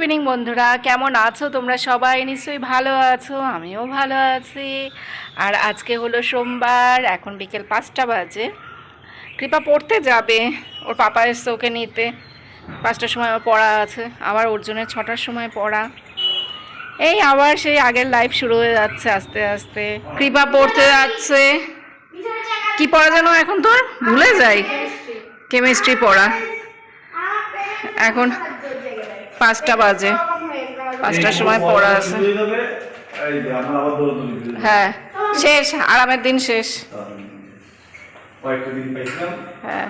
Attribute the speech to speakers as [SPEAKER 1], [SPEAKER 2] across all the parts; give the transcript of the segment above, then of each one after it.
[SPEAKER 1] Evening বন্ধুরা। কেমন আছো তোমরা সবাই? নিশ্চয়ই ভালো আছো, আমিও ভালো আছি। আর আজকে হলো সোমবার, এখন বিকেল পাঁচটা বাজে। কৃপা পড়তে যাবে, ওর পাপা এসছে ওকে নিতে। পাঁচটার সময় ওর পড়া আছে, আবার অর্জুনের ছটার সময় পড়া। এই আবার সেই আগের লাইফ শুরু হয়ে যাচ্ছে আস্তে আস্তে। কৃপা পড়তে যাচ্ছে। কি পড়া যেন এখন তোর? ভুলে যাই। কেমিস্ট্রি পড়া। এখন পাঁচটা বাজে। পাঁচটার সময় পড়া আছে। হ্যাঁ শেষ, আরামের দিন শেষ। হ্যাঁ।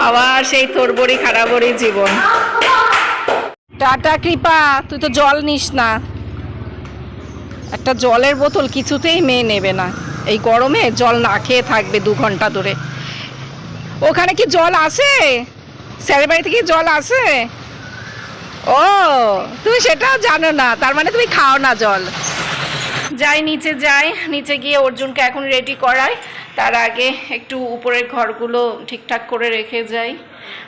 [SPEAKER 1] আবার সেই তোরবড়ি খারাপড়ি জীবন। টাটা কৃপা, তুই তো জল নিস না। একটা জলের বোতল কিছুতেই মেয়ে নেবে না। এই গরমে জল না খেয়ে থাকবে দু ঘণ্টা ধরে। ওখানে কি জল আসে? স্যারের বাড়িতে কি জল আসে? ও, তুমি সেটাও জানো না, তার মানে তুমি খাও না জল। যাই, নিচে যাই। নিচে গিয়ে অর্জুনকে এখন রেডি করাই। তার আগে একটু উপরের ঘরগুলো ঠিকঠাক করে রেখে যাই।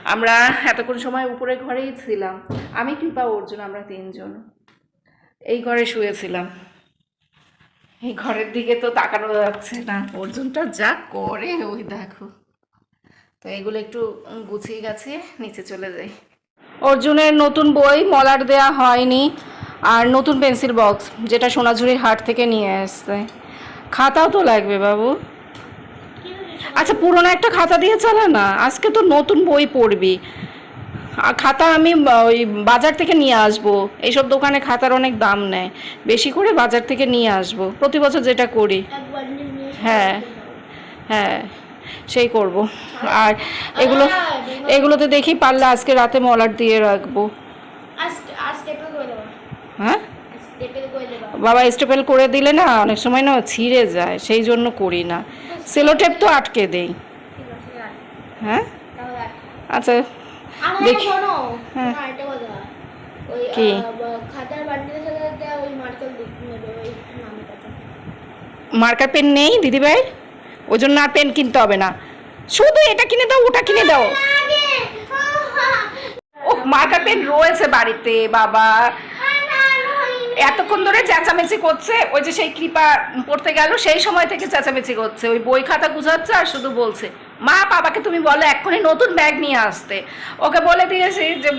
[SPEAKER 1] আমরা এতক্ষণ সময় উপরের ঘরেই ছিলাম। আমি, কৃপা, অর্জুন, আমরা তিনজন। এই ঘরে শুয়েছিলাম। এই ঘরের দিকে তো তাকানো যাচ্ছে না। অর্জুনটা যা করে, ওই দেখো। তো এগুলো একটু গুছিয়ে গেছে নিচে চলে যাই। অর্জুনের নতুন বই মলার দেয়া হয়নি আর নতুন পেন্সিল বক্স যেটা সোনাঝুরির হাট থেকে নিয়ে আসছে। খাতাও তো লাগবে বাবু। আচ্ছা পুরোনো একটা খাতা দিয়ে চালা না আজকে তো নতুন বই পড়বি। আর খাতা আমি ওই বাজার থেকে নিয়ে আসব। এইসব দোকানে খাতার অনেক দাম নেয়। বেশি করে বাজার থেকে নিয়ে আসব। প্রতি বছর যেটা করি। হ্যাঁ হ্যাঁ। সেই করব। আর এগুলো এগুলোতে দেখি পারলে আজকে রাতে মলার দিয়ে রাখব। হ্যাঁ? বাবা স্টেপেল করে দিলে না অনেক সময় না ছিঁড়ে যায় সেই জন্য করি না। সেলোটেপ তো আটকে দেই। হ্যাঁ? আচ্ছা দেখি। হ্যাঁ। কি? মার্কার পেন নেই দিদিভাই? ওই জন্য আর পেন কিনতে হবে না। শুধু এটা কিনে দাও, ওটা কিনে দাও। ও মার্কার পেন রয়েছে বাড়িতে, বাবা। এতক্ষণ ধরে চেঁচামেচি করছে, ওই যে সেই কৃপা পড়তে গেল, সেই সময় থেকে চেঁচামেচি করছে। ওই বই খাতা গুছাচ্ছে আর শুধু বলছে মা বাবাকে তুমি বলো এক্ষুনি নতুন ব্যাগ নিয়ে আসতে। ওকে বলে দিয়েছি যে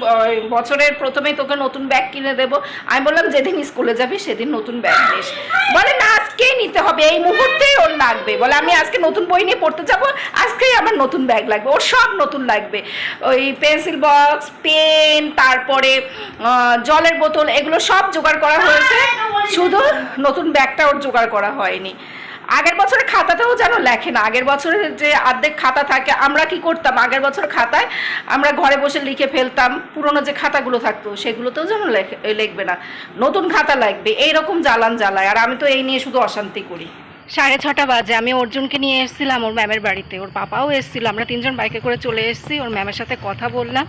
[SPEAKER 1] বছরের প্রথমে তোকে নতুন ব্যাগ কিনে দেবো। আমি বললাম, যেদিন স্কুলে যাবি, সেদিন নতুন ব্যাগ নিস। বলে, না, আজকেই নিতে হবে। এই মুহূর্তেই ওর লাগবে। বলে, আমি আজকে নতুন বই নিয়ে পড়তে যাব। আজকেই আমার নতুন ব্যাগ লাগবে। ওর সব নতুন লাগবে। ওই পেন্সিল বক্স, পেন, তারপরে জলের বোতল, এগুলো সব জোগাড় করা হয়েছে। শুধু নতুন ব্যাগটা ওর জোগাড় করা হয়নি। আগের বছরের খাতাতেও যেন লেখে না। আগের বছরের যে অর্ধেক খাতা থাকে, আমরা কি করতাম? আগের বছর খাতায় আমরা ঘরে বসে লিখে ফেলতাম, পুরনো যে খাতাগুলো থাকতো, সেগুলোতেও যেন লেখে- লিখবে না। নতুন খাতা লাগবে, এইরকম জ্বালান জ্বালায়। আর আমি তো এই নিয়ে শুধু অশান্তি করি। সাড়ে ছটা বাজে, আমি অর্জুনকে নিয়ে এসেছিলাম ওর ম্যামের বাড়িতে। ওর পাপাও এসেছিল, আমরা তিনজন বাইকে করে চলে এসেছি, ওর ম্যামের সাথে কথা বললাম।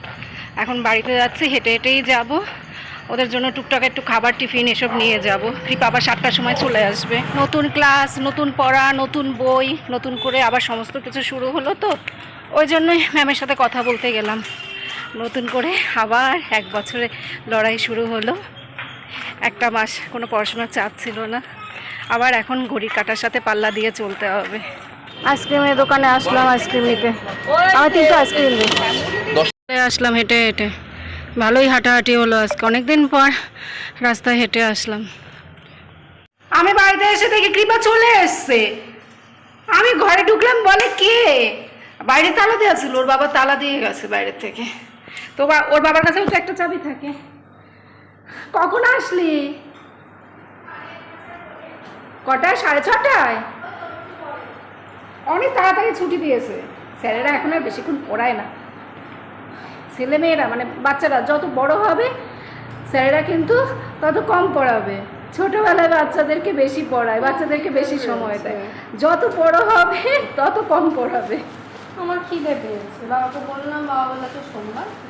[SPEAKER 1] এখন বাড়িতে যাচ্ছি, হেঁটে হেঁটেই যাব। ওদের জন্য টুকটাক একটু খাবার টিফিন এসব নিয়ে যাব। কৃপা আবার সাতটার সময় চলে আসবে। নতুন ক্লাস নতুন পড়া নতুন বই নতুন করে আবার সমস্ত কিছু শুরু হলো তো। ওই জন্যই ম্যামের সাথে কথা বলতে গেলাম। নতুন করে আবার এক বছরে লড়াই শুরু হলো। একটা মাস কোনো পড়াশোনার চাপ ছিল না। আবার এখন ঘড়ি কাটার সাথে পাল্লা দিয়ে চলতে হবে। আইসক্রিমের দোকানে আসলাম আইসক্রিম নিতে। আমার তিনটে আইসক্রিম দিই আসলাম হেঁটে হেঁটে। ভালোই হাঁটাহাঁটি হলো আজকে। অনেকদিন পর রাস্তায় হেঁটে আসলাম। আমি বাড়িতে এসে দেখি কৃপা চলে এসছে। আমি ঘরে ঢুকলাম, বলে কে? বাইরে তালা দেওয়া ছিল, ওর বাবা তালা দিয়ে গেছে বাইরের থেকে। তো ওর বাবার কাছেও তো একটা চাবি থাকে। কখন আসলি? কটায়? সাড়ে ছটায়? অনেক তাড়াতাড়ি ছুটি দিয়েছে। স্যারেরা এখন আর বেশিক্ষণ পড়ায় না। ছেলে মেয়েরা মানে বাচ্চারা যত বড় হবে স্যারেরা কিন্তু তত কম পড়াবে। ছোটবেলায় বাচ্চাদেরকে বেশি পড়ায় বাচ্চাদেরকে বেশি সময় দেয়। যত বড় হবে তত কম পড়াবে।
[SPEAKER 2] আমার খিদে পেয়েছে। বাবাকে বললাম বাবা বলল তো সোমবার না।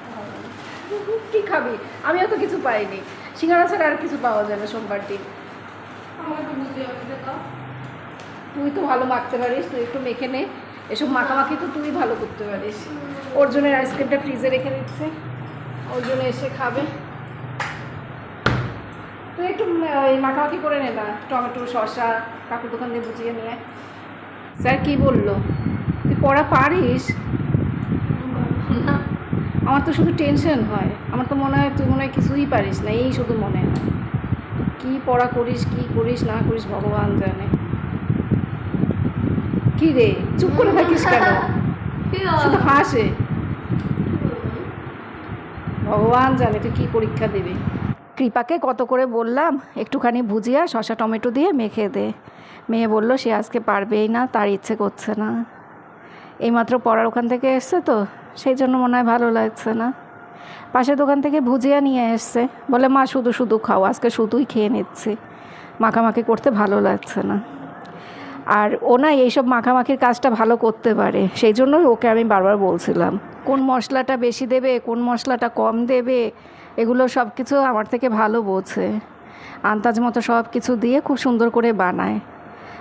[SPEAKER 1] কি খাবি? আমিও তো কিছু পাইনি। সিঙ্গারা ছাড়া আর কিছু পাওয়া যাবে সোমবার দিন তুই তো ভালো মাখতে পারিস তুই একটু মেখে নে। এসব মাখামাখি তো তুই ভালো করতে পারিস। ওর অর্জুনের আইসক্রিমটা ফ্রিজে রেখে দিচ্ছে। অর্জুন এসে খাবে। তুই একটু ওই মাখামাখি করে নে না, টমেটো, শসা, কাকুর দোকান দিয়ে বুঝিয়ে নিয়ে। স্যার কি বলল? তুই পড়া পারিস? আমার তো শুধু টেনশন হয়। আমার তো মনে হয় তুই মনে হয় কিছুই পারিস না, এই শুধু মনে হয়। কি পড়া করিস, কি করিস, না করিস, ভগবান জানে। কি রে চুপ করে থাকিস কেন? শুধু হাসে। ভগবান জানে তুই কি পরীক্ষা দিবি। কৃপাকে কত করে বললাম একটুখানি ভুজিয়া শশা টমেটো দিয়ে মেখে দে। মেয়ে বলল সে আজকে পারবেই না তার ইচ্ছে করছে না। এইমাত্র পড়ার ওখান থেকে এসছে তো সেই জন্য মনে হয় ভালো লাগছে না। পাশের দোকান থেকে ভুজিয়া নিয়ে এসছে। বলে মা শুধু শুধু খাও আজকে শুধুই খেয়ে নিচ্ছি। মাখামাখি করতে ভালো লাগছে না। আর ও না এইসব মাখামাখির কাজটা ভালো করতে পারে। সেই জন্যই ওকে আমি বারবার বলছিলাম। কোন মশলাটা বেশি দেবে, কোন মশলাটা কম দেবে, এগুলো সব কিছু আমার থেকে ভালো বোঝে। আন্দাজ মতো সব কিছু দিয়ে খুব সুন্দর করে বানায়।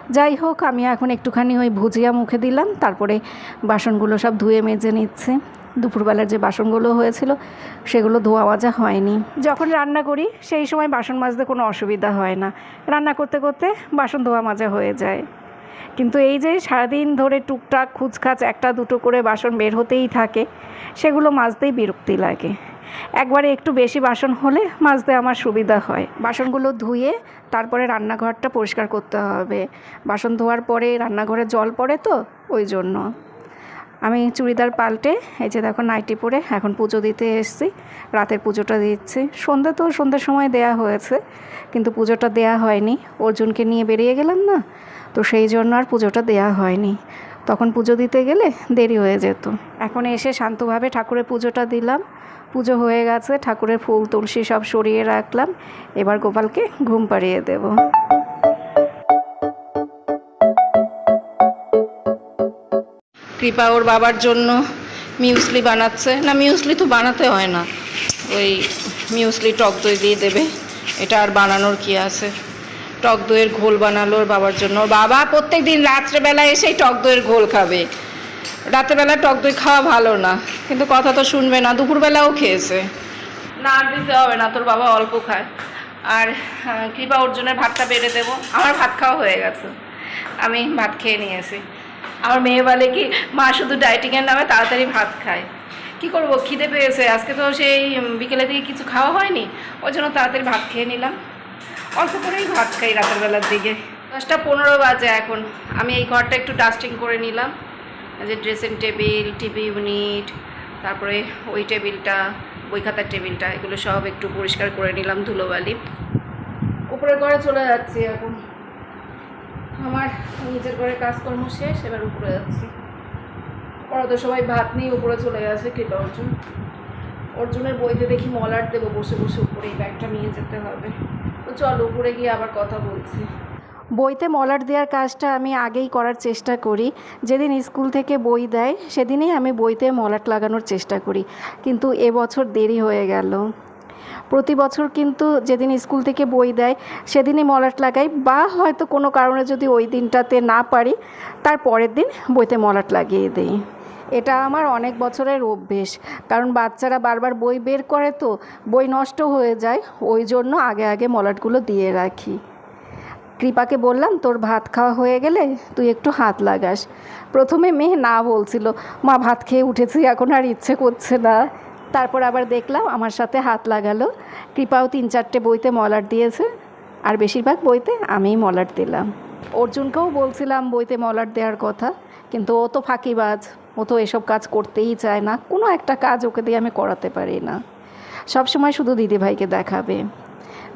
[SPEAKER 1] যাই হোক, আমি এখন একটুখানি ওই ভুজিয়া মুখে দিলাম, তারপরে বাসনগুলো সব ধুয়ে মেজে নিচ্ছে। দুপুরবেলার যে বাসনগুলো হয়েছিল, সেগুলো ধোয়া মাজা হয়নি। যখন রান্না করি, সেই সময় বাসন মাজতে কোনো অসুবিধা হয় না। রান্না করতে করতে বাসন ধোয়া মাজা হয়ে যায়। কিন্তু এই যে সারাদিন ধরে টুকটাক খুচখাচ একটা দুটো করে বাসন বের হতেই থাকে, সেগুলো মাজতেই বিরক্তি লাগে। একবারে একটু বেশি বাসন হলে মাজতে আমার সুবিধা হয়। বাসনগুলো ধুয়ে তারপরে রান্নাঘরটা পরিষ্কার করতে হবে। বাসন ধোয়ার পরে রান্নাঘরে জল পড়ে তো, ওই জন্য। আমি চুড়িদার পাল্টে, এই যে দেখো নাইটি পরে এখন পুজো দিতে এসেছি, রাতের পুজোটা দিচ্ছি। সন্ধ্যে তো সন্ধ্যের সময় দেয়া হয়েছে, কিন্তু পুজোটা দেয়া হয়নি। অর্জুনকে নিয়ে বেরিয়ে গেলাম না তো সেই জন্য আর পুজোটা দেয়া হয়নি। তখন পুজো দিতে গেলে দেরি হয়ে যেত। এখন এসে শান্তভাবে ঠাকুরের পুজোটা দিলাম। পুজো হয়ে গেছে, ঠাকুরের ফুল, তুলসী সব সরিয়ে রাখলাম। এবার গোপালকে ঘুম পাড়িয়ে দেবো। কৃপা ওর বাবার জন্য মিউসলি বানাচ্ছে। না, মিউসলি তো বানাতে হয় না। ওই মিউসলি টক দই দিয়ে দেবে। এটা আর বানানোর কি আছে? টক দইয়ের ঘোল বানালো ওর বাবার জন্য। বাবা প্রত্যেক দিন রাত্রেবেলা এসেই টক দইয়ের ঘোল খাবে। রাত্রেবেলা টক দই খাওয়া ভালো না, কিন্তু কথা তো শুনবে না, দুপুরবেলাও খেয়েছে। না দিতে হবে না, তোর বাবা অল্প খায়। আর কৃপা অর্জুনের ভাতটা বেড়ে দেবো? আমার ভাত খাওয়া হয়ে গেছে। আমি ভাত খেয়ে নিয়েছি। আমার মেয়ে বলে কি, মা শুধু ডায়েটিংয়ের নামে তাড়াতাড়ি ভাত খায়। কি করব, খিদে পেয়েছে। আজকে তো সেই বিকেলে দিকে কিছু খাওয়া হয়নি। ওই জন্য তাড়াতাড়ি ভাত খেয়ে নিলাম। অল্প করেই ভাত খাই রাতের বেলার দিকে। দশটা পনেরো বাজে এখন। আমি এই ঘরটা একটু ডাস্টিং করে নিলাম। যে ড্রেসিং টেবিল টিভি ইউনিট তারপরে ওই টেবিলটা বই খাতার টেবিলটা এগুলো সব একটু পরিষ্কার করে নিলাম ধুলোবালি। উপরে ঘরে চলে যাচ্ছি এখন। আমার নিজের ঘরে কাজকর্ম শেষ, এবার উপরে যাচ্ছি। ওরা তো সবাই ভাত নিয়ে উপরে চলে গেছে কৃপা অর্জুন। অর্জুনের বইতে দেখি মলার দেবো, বসে বসে উপরে এই ব্যাগটা নিয়ে যেতে হবে। তো চল, উপরে গিয়ে আবার কথা বলছি। বইতে মলার দেওয়ার কাজটা আমি আগেই করার চেষ্টা করি। যেদিন স্কুল থেকে বই দেয়, সেদিনই আমি বইতে মলাট লাগানোর চেষ্টা করি। কিন্তু এবছর দেরি হয়ে গেল। প্রতি বছর কিন্তু যেদিন স্কুল থেকে বই দেয়, সেদিনই মলাট লাগাই। বা হয়তো কোনো কারণে যদি ওই দিনটাতে না পারি, তার পরের দিন বইতে মলাট লাগিয়ে দিই। এটা আমার অনেক বছরের অভ্যেস। কারণ বাচ্চারা বারবার বই বের করে তো, বই নষ্ট হয়ে যায়, ওই জন্য আগে আগে মলাটগুলো দিয়ে রাখি। কৃপাকে বললাম, তোর ভাত খাওয়া হয়ে গেলে তুই একটু হাত লাগাস। প্রথমে মেয়ে না বলছিল, মা, ভাত খেয়ে উঠেছি, এখন আর ইচ্ছে করছে না। তারপর আবার দেখলাম, আমার সাথে হাত লাগালো। কৃপাও তিন চারটে বইতে মলার দিয়েছে, আর বেশিরভাগ বইতে আমিই মলার দিলাম। অর্জুনকেও বলছিলাম, বইতে মলার দেওয়ার কথা। কিন্তু ও তো ফাঁকিবাজ, ও তো এসব কাজ করতেই চায় না। কোনো একটা কাজ ওকে দিয়ে আমি করাতে পারি না। সব সময় শুধু দিদিভাইকে দেখাবে।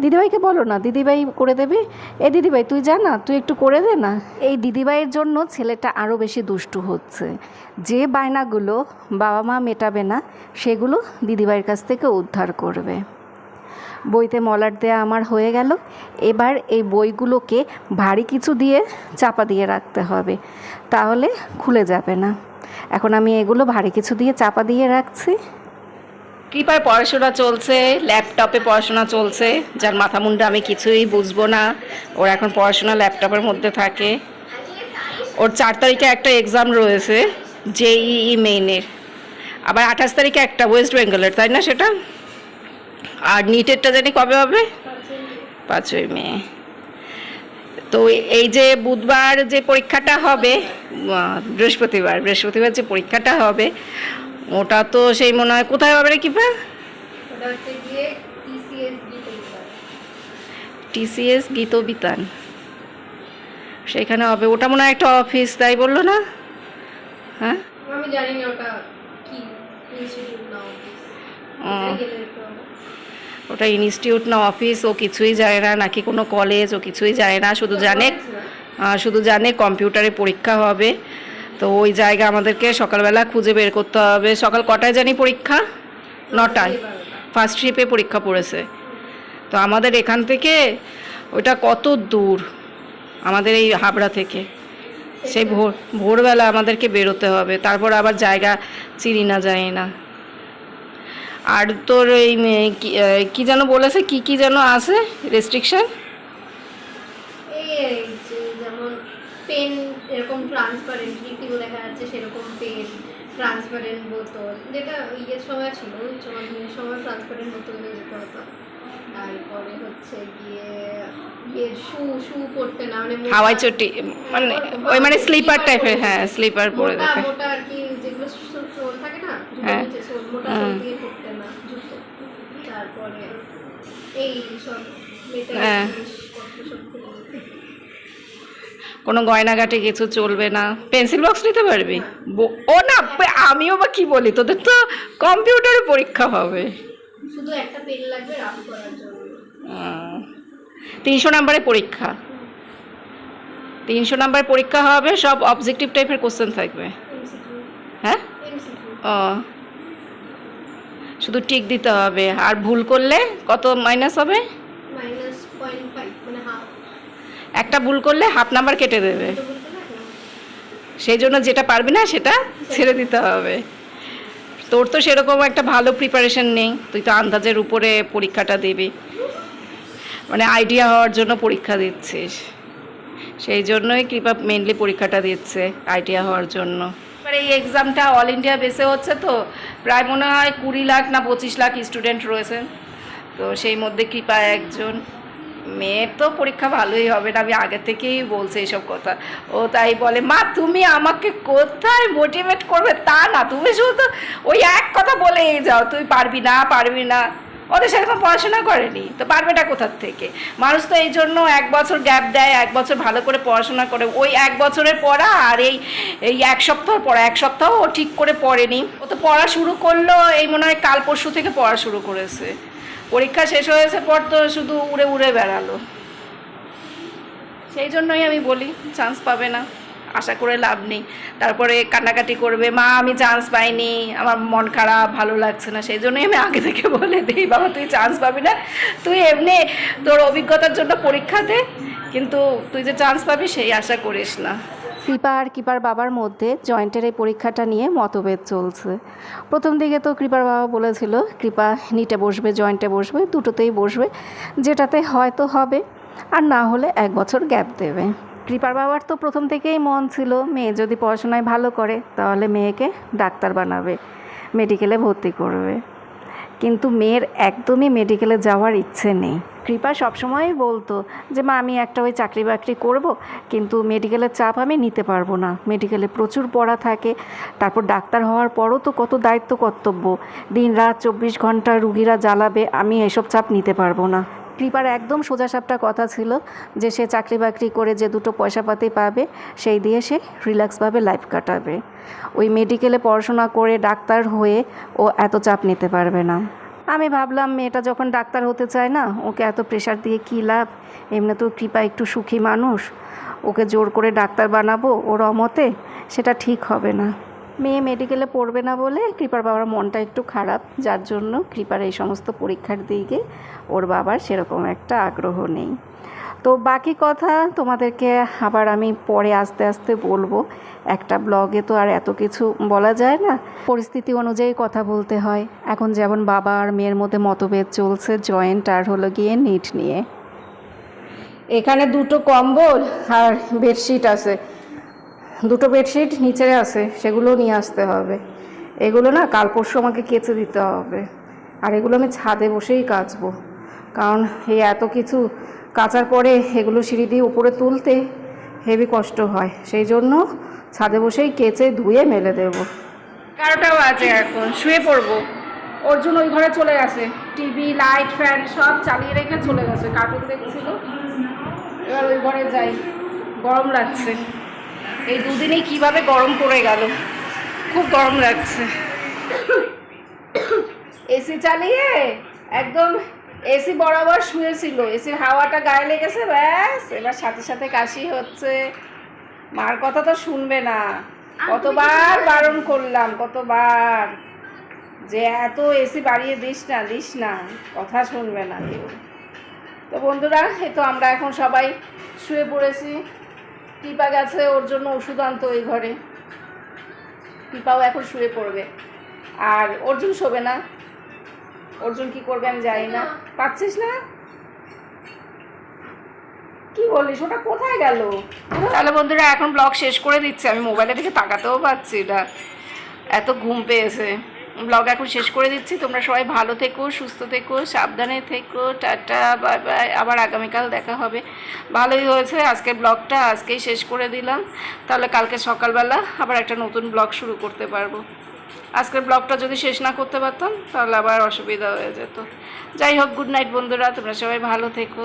[SPEAKER 1] দিদিভাইকে বলো না, দিদিভাই করে দেবে? এ দিদিভাই, তুই যা না, তুই একটু করে দে না। এই দিদিভাইয়ের জন্য ছেলেটা আরও বেশি দুষ্টু হচ্ছে। যে বায়নাগুলো বাবা মা মেটাবে না, সেগুলো দিদিভাইয়ের কাছ থেকে উদ্ধার করবে। বইতে মলার দেয়া আমার হয়ে গেল। এবার এই বইগুলোকে ভারী কিছু দিয়ে চাপা দিয়ে রাখতে হবে। তাহলে খুলে যাবে না। এখন আমি এগুলো ভারী কিছু দিয়ে চাপা দিয়ে রাখছি। কৃপায় পড়াশোনা চলছে, ল্যাপটপে পড়াশোনা চলছে। যার মাথা মুন্ডা আমি কিছুই বুঝব না। ওর এখন পড়াশোনা ল্যাপটপের মধ্যে থাকে। ওর চার তারিখে একটা এক্সাম রয়েছে জেইই মেইনের আবার আঠাশ তারিখে একটা ওয়েস্ট বেঙ্গলের তাই না সেটা? আর নিটেরটা জানি কবে হবে? পাঁচই মে। তো এই যে বুধবার যে পরীক্ষাটা হবে বৃহস্পতিবার বৃহস্পতিবার যে পরীক্ষাটা হবে ওটা তো সেই মনে হয় কোথায় হবে রে কিপা?
[SPEAKER 2] টিসিএস গীত
[SPEAKER 1] টিসিএস গীতবিতান। সেখানে হবে। ওটা মনে হয় একটা অফিস তাই বলল না? হ্যাঁ?
[SPEAKER 2] আমি জানি না ওটা কি
[SPEAKER 1] ওটা ইনস্টিটিউট না অফিস ও কিছুই জানে না, নাকি কোনো কলেজ ও কিছুই জানে না, শুধু জানে শুধু জানে কম্পিউটারে পরীক্ষা হবে। তো ওই জায়গা আমাদেরকে সকালবেলা খুঁজে বের করতে হবে। সকাল কটায় জানি পরীক্ষা? নটায়। ফার্স্ট ট্রিপে পরীক্ষা পড়েছে। তো আমাদের এখান থেকে ওটা কত দূর? আমাদের এই হাবড়া থেকে। সেই ভোর, ভোরবেলা আমাদেরকে বেরোতে হবে। তারপর আবার জায়গা চিনি না যায় না। আর তোর এই কি যেন বলেছে? কি কি যেন আছে? রেস্ট্রিকশন
[SPEAKER 2] এই এই যে যেমন পেন এরকম ট্রান্সপারেন্ট টিভিও দেখা যাচ্ছে সেরকম পেন ট্রান্সপারেন্ট বোতল যেটা ইয়ের সময় ছিল সময় ট্রান্সপারেন্ট বোতল যেতে হতো তারপরে হচ্ছে গিয়ে ইয়ে শু শু পরতে না মানে
[SPEAKER 1] হাওয়াই চটি মানে ওই মানে স্লিপার টাইপের হ্যাঁ স্লিপার পরে দেখে।
[SPEAKER 2] মোটা আর কি যেগুলো সোল থাকে না
[SPEAKER 1] হ্যাঁ।
[SPEAKER 2] মোটা
[SPEAKER 1] হুম।
[SPEAKER 2] সোল দিয়ে পরতে না জুতো তারপরে এই সব মেটাল
[SPEAKER 1] হ্যাঁ। কোনো গয়নাগাটি কিছু চলবে না। পেন্সিল বক্স নিতে পারবি? ও না আমিও বা কি বলি? তোদের তো কম্পিউটারে পরীক্ষা হবে।
[SPEAKER 2] শুধু একটা পেন লাগবে রাফ করার জন্য।
[SPEAKER 1] তিনশো নাম্বারে পরীক্ষা। তিনশো নাম্বারের পরীক্ষা হবে সব অবজেক্টিভ টাইপের কোশ্চেন থাকবে। হ্যাঁ? ও। শুধু টিক দিতে হবে। আর ভুল করলে কত মাইনাস হবে?
[SPEAKER 2] মানে
[SPEAKER 1] একটা ভুল করলে হাফ নাম্বার কেটে দেবে। সেই জন্য যেটা পারবি না সেটা ছেড়ে দিতে হবে। তোর তো সেরকম একটা ভালো প্রিপারেশন নেই। তুই তো আন্দাজের উপরে পরীক্ষাটা দিবি। মানে আইডিয়া হওয়ার জন্য পরীক্ষা দিচ্ছিস। সেই জন্যই কৃপা মেনলি পরীক্ষাটা দিচ্ছে আইডিয়া হওয়ার জন্য। এবার এই এক্সামটা অল ইন্ডিয়া বেসে হচ্ছে তো, প্রায় মনে হয় কুড়ি লাখ না পঁচিশ লাখ স্টুডেন্ট রয়েছেন তো সেই মধ্যে কৃপা একজন মেয়ের তো পরীক্ষা ভালোই হবে না, আমি আগে থেকেই বলছি এইসব কথা। ও তাই বলে, মা, তুমি আমাকে কোথায় মোটিভেট করবে? তা না, তুমি শুধু ওই এক কথা বলেই যাও, তুই পারবি না পারবি না। ওদের সেরকম পড়াশোনা করেনি। তো পারবেটা কোথার থেকে। মানুষ তো এই জন্য এক বছর গ্যাপ দেয়, এক বছর ভালো করে পড়াশোনা করে। ওই এক বছরের পড়া আর এই এই এক সপ্তাহ পড়া। এক সপ্তাহ ও ঠিক করে পড়েনি। ও তো পড়া শুরু করল, এই মনে হয় কাল পরশু থেকে পড়া শুরু করেছে। পরীক্ষা শেষ হয়েছে পর তো শুধু উড়ে উড়ে বেড়ালো। সেই জন্যই আমি বলি চান্স পাবে না। আশা করে লাভ নেই। তারপরে কান্নাকাটি করবে, মা, আমি চান্স পাইনি। আমার মন খারাপ, ভালো লাগছে না। সেই জন্যই আমি আগে থেকে বলে দিই, বাবা, তুই চান্স পাবি না। তুই এমনি তোর অভিজ্ঞতার জন্য পরীক্ষা দে, কিন্তু তুই যে চান্স পাবি, সেই আশা করিস না।
[SPEAKER 3] কৃপা আর কৃপার বাবার মধ্যে জয়েন্টের এই পরীক্ষাটা নিয়ে মতভেদ চলছে। প্রথম দিকে তো কৃপার বাবা বলেছিল, কৃপা, নিটে বসবে জয়েন্টে বসবে, দুটোতেই বসবে। যেটাতে হয়তো হবে, আর না হলে এক বছর গ্যাপ দেবে। কৃপার বাবার তো প্রথম থেকেই মন ছিল, মেয়ে যদি পড়াশোনায় ভালো করে, তাহলে মেয়েকে ডাক্তার বানাবে মেডিকেলে ভর্তি করবে। কিন্তু মেয়ের একদমই মেডিকেলে যাওয়ার ইচ্ছে নেই। কৃপা সবসময়ই বলতো যে, মা, আমি একটা ওই চাকরি বাকরি করব, কিন্তু মেডিকেলের চাপ আমি নিতে পারব না। মেডিকেলে প্রচুর পড়া থাকে, তারপর ডাক্তার হওয়ার পরও তো কত দায়িত্ব কর্তব্য। দিন রাত চব্বিশ ঘণ্টা রুগীরা জ্বালাবে, আমি এসব চাপ নিতে পারব না। কৃপার একদম সোজাসাপটা কথা ছিল যে সে চাকরি বাকরি করে যে দুটো পয়সাপাতি পাবে, সেই দিয়ে সে রিল্যাক্সভাবে লাইফ কাটাবে। ওই মেডিকেলে পড়াশোনা করে ডাক্তার হয়ে ও এত চাপ নিতে পারবে না। আমি ভাবলাম, মেয়েটা যখন ডাক্তার হতে চায় না, ওকে এত প্রেশার দিয়ে কী লাভ? এমনি তো কৃপা একটু সুখী মানুষ। ওকে জোর করে ডাক্তার বানাবো ওর অমতে, সেটা ঠিক হবে না। মেয়ে মেডিকেলে পড়বে না বলে কৃপার বাবার মনটা একটু খারাপ, যার জন্য কৃপার এই সমস্ত পরীক্ষার দিকে ওর বাবার সেরকম একটা আগ্রহ নেই। তো বাকি কথা তোমাদেরকে আবার আমি পরে আস্তে আস্তে বলব। একটা ব্লগে তো আর এত কিছু বলা যায় না। পরিস্থিতি অনুযায়ী কথা বলতে হয়। এখন যেমন বাবা আর মেয়ের মধ্যে মতভেদ চলছে, জয়েন্ট আর হলো গিয়ে নিট নিয়ে।
[SPEAKER 1] এখানে দুটো কম্বল আর বেডশিট আছে।
[SPEAKER 3] দুটো বেডশিট নিচে আছে, সেগুলো নিয়ে আসতে হবে। এগুলো না কাল পরশু আমাকে কেচে দিতে হবে। আর এগুলো আমি ছাদে বসেই কাচবো। কারণ এই এত কিছু কাচার পরে এগুলো সিঁড়ি দিয়ে উপরে তুলতে হেভি কষ্ট হয়। সেই জন্য ছাদে বসেই কেচে ধুয়ে মেলে দেবো।
[SPEAKER 1] এগারোটা বাজে এখন, শুয়ে পড়ব। অর্জুন ওই ঘরে চলে গেছে। টিভি, লাইট, ফ্যান সব চালিয়ে রেখে চলে গেছে। কার্টুন দেখছিল। এবার ওই ঘরে যাই। গরম লাগছে। এই দুদিনেই কীভাবে গরম পড়ে গেল? খুব গরম লাগছে। এসি চালিয়ে একদম এসি বরাবর শুয়েছিল। এসির হাওয়াটা গায়ে লেগেছে ব্যাস। এবার সাথে সাথে কাশি হচ্ছে। মার কথা তো শুনবে না। কতবার বারণ করলাম কতবার। যে এত এসি বাড়িয়ে দিস না দিস না। কথা শুনবে না কেউ। তো বন্ধুরা এই তো আমরা এখন সবাই শুয়ে পড়েছি। টিপা গেছে, ওর জন্য ওষুধ আনতো ওই ঘরে। টিপাও এখন শুয়ে পড়বে। আর অর্জুন শোবে না। অর্জুন কি করবে আমি জানি না। পাচ্ছিস না? কি বলিস, ওটা কোথায় গেল? তাহলে বন্ধুরা, এখন ব্লগ শেষ করে দিচ্ছে। আমি মোবাইলের দিকে তাকাতেও পাচ্ছি না। এত ঘুম পেয়েছে। ব্লগ এখন শেষ করে দিচ্ছি। তোমরা সবাই ভালো থেকো, সুস্থ থেকো, সাবধানে থেকো, টাটা বাই বাই আবার আগামীকাল দেখা হবে। ভালোই হয়েছে আজকের ব্লগটা আজকেই শেষ করে দিলাম। তাহলে কালকে সকালবেলা আবার একটা নতুন ব্লগ শুরু করতে পারব। আজকের ব্লগটা যদি শেষ না করতে পারতাম, তাহলে আবার অসুবিধা হয়ে যেত। যাই হোক গুড নাইট বন্ধুরা, তোমরা সবাই ভালো থেকো।